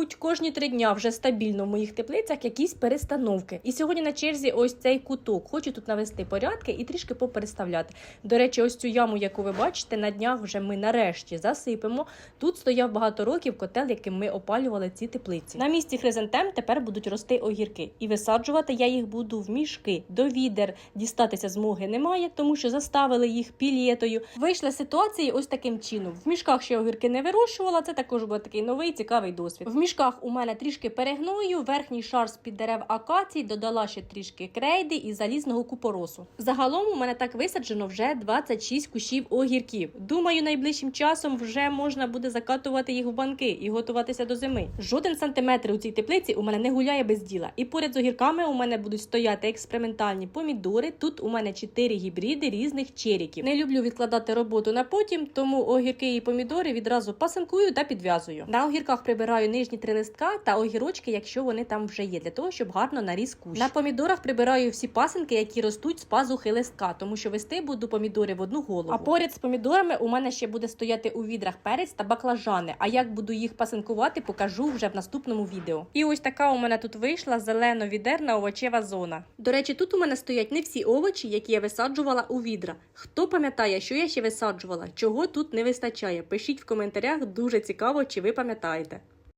мабуть, кожні три дня вже стабільно в моїх теплицях якісь перестановки. І сьогодні на черзі ось цей куток. Хочу тут навести порядки і трішки попереставляти. До речі, ось цю яму, яку ви бачите, на днях вже ми нарешті засипемо. Тут стояв багато років котел, яким ми опалювали ці теплиці. На місці хризантем тепер будуть рости огірки, і висаджувати я їх буду в мішки до відер. Дістатися змоги немає, тому що заставили їх пілєтою. Вийшла ситуація ось таким чином. В мішках ще огірки не вирощувала. Це також був такий новий цікавий досвід. В мішках у мене трішки перегною, верхній шар з під дерев акацій, додала ще трішки крейди і залізного купоросу. Загалом у мене так висаджено вже 26 кущів огірків. Думаю, найближчим часом вже можна буде закатувати їх в банки і готуватися до зими. Жоден сантиметр у цій теплиці у мене не гуляє без діла. І поряд з огірками у мене будуть стояти експериментальні помідори. Тут у мене 4 гібриди різних черіків. Не люблю відкладати роботу на потім, тому огірки і помідори відразу пасинкую та підв'язую. На огірках прибираю нижні три листка та огірочки, якщо вони там вже є, для того, щоб гарно наріс кущ. На помідорах прибираю всі пасинки, які ростуть з пазухи листка, тому що вести буду помідори в одну голову. А поряд з помідорами у мене ще буде стояти у відрах перець та баклажани. А як буду їх пасинкувати, покажу вже в наступному відео. І ось така у мене тут вийшла зелено-відерна овочева зона. До речі, тут у мене стоять не всі овочі, які я висаджувала у відра. Хто пам'ятає, що я ще висаджувала, чого тут не вистачає? Пишіть в коментарях, дуже цікаво, чи ви пам'ятаєте.